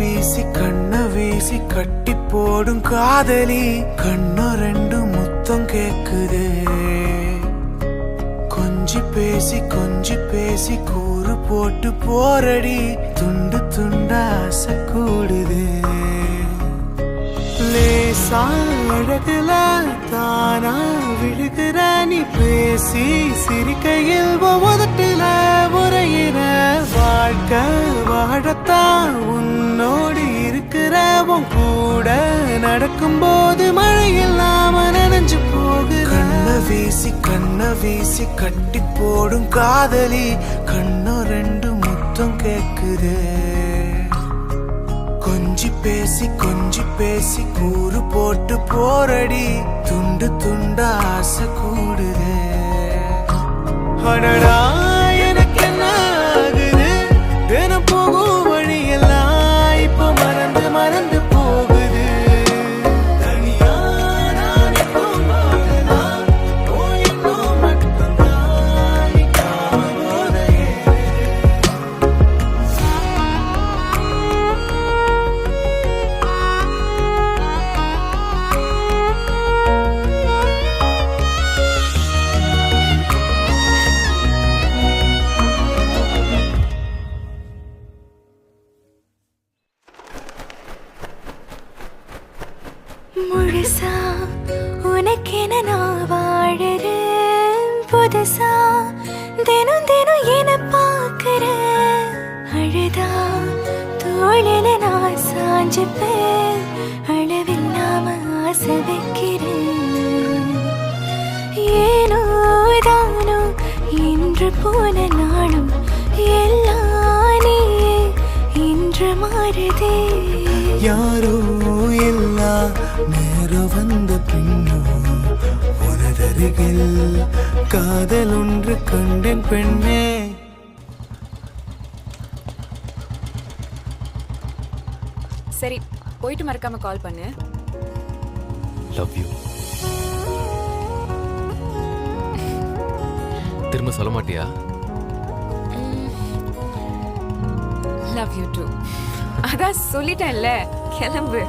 வீசி கண்ண வீசி கட்டி போடும் காதலி. கண்ணு ரெண்டு முத்தம் கேக்குது. கொஞ்சி பேசி கொஞ்சி பேசி கூறு போட்டு போரடி துண்டு துண்டா ஆசை கூடுதே. அழகுல தானா விழுகிற நீ பேசி சிரிக்கையில் உதட்டுல உரையிற வாழ்க்கை வாழத்தான் பாவம் கூட நடக்கும்போது போது இல்லாம நனைஞ்சு போகுற கண்ண வீசி கண்ண வீசி கட்டி போடும் காதலி கண்ணோ ரெண்டு முத்தம் கேக்குது. கொஞ்சி பேசி கொஞ்சி பேசி கூறு போட்டு போரடி துண்டு துண்டு ஆசை கூடுது. அடடா. முழுசா உனக்கென நான் வாழறேன். புதுசா தினம் தினம் என பார்க்கிறேன். அழுதா தோழில நான் சாஞ்சுப்பேன். அளவில்லாம ஆசை வைக்கிறேன். ஏனோ தானோ இன்று போன நாளும் எல்லாம் நீயே இன்று மாறுதே. யாரோ நேரம் வந்த பின்னோ உனதருகில் காதல் ஒன்று கண்டேன் பெண்ணே. சரி போயிட்டு மறக்காம கால் பண்ணு. லவ் யூ திரும்ப சொல்ல மாட்டியா? லவ் யூ டூ அதான் சொல்லிட்டேன்ல கிளம்பு.